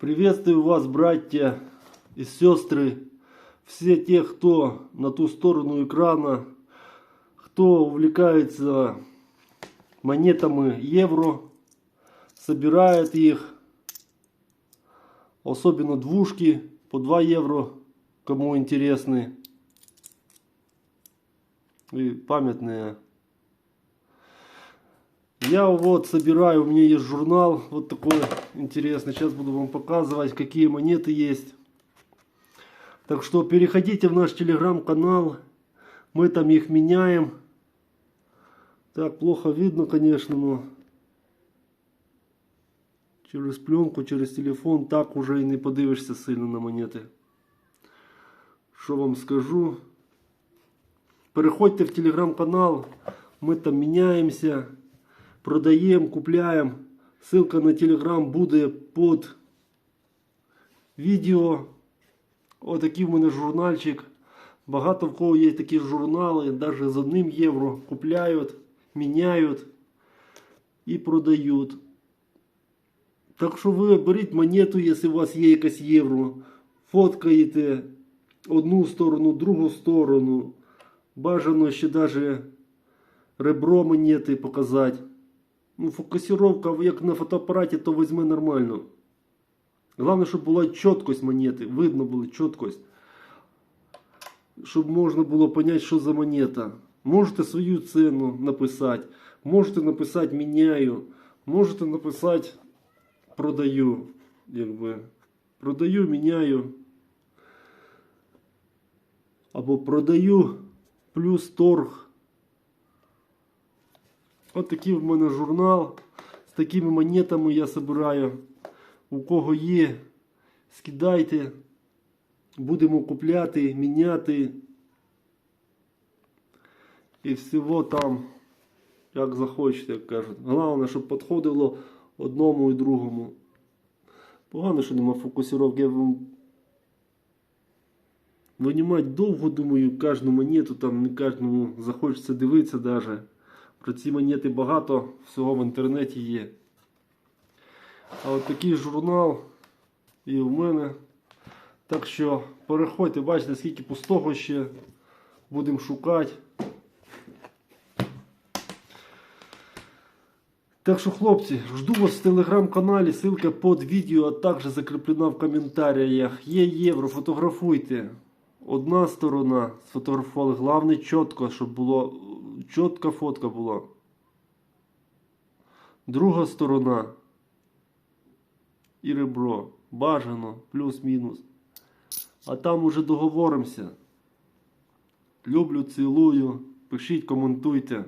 Приветствую вас, братья и сестры, все те, кто на ту сторону экрана, кто увлекается монетами евро, собирает их, особенно двушки по 2 евро, кому интересны, и памятные. Я вот собираю, у меня есть журнал вот такой интересный. Сейчас буду вам показывать, какие монеты есть. Так что переходите в наш телеграм-канал. Мы там их меняем. Так, плохо видно, конечно, но через пленку, через телефон так уже и не подивишся сильно на монети. Що вам скажу? Переходьте в телеграм-канал. Ми там міняємося. Продаємо, купляємо. Ссылка на телеграм буде під відео. Отакий в мене журнальчик. Багато в кого є такі журнали, навіть з одним євро купляють, міняють і продають. Так що ви беріть монету, якщо у вас є якась євро, фоткаєте одну сторону, другу сторону. Бажано ще навіть ребро монети показати. Ну, фокусировка, як на фотоапараті, то візьме нормально. Головне, щоб була чіткость монети, видно було чіткость. Щоб можна було зрозуміти, що за монета. Можете свою ціну написати, можете написати міняю, можете написати продаю. Якби. Продаю, міняю. Або продаю плюс торг. От такий в мене журнал. З такими монетами я збираю. У кого є, скидайте. Будемо купляти, міняти. І всього там, як захочете, як кажуть. Головне, щоб підходило одному і другому. Погано, що нема фокусировки. Я вам винімати довго, думаю, кожну монету, там не кожному захочеться дивитися навіть. Про ці монети багато всього в інтернеті є. А от такий журнал і в мене. Так що переходьте, бачите, скільки пустого ще будемо шукати. Так що, хлопці, жду вас в телеграм-каналі, ссылка под відео, а також закріплена в коментарях. Є євро, фотографуйте. Одна сторона сфотографували, головне чітко, щоб було чітка фотка була. Друга сторона. І ребро. Бажано, плюс-мінус. А там уже договоримося. Люблю, цілую. Пишіть, коментуйте.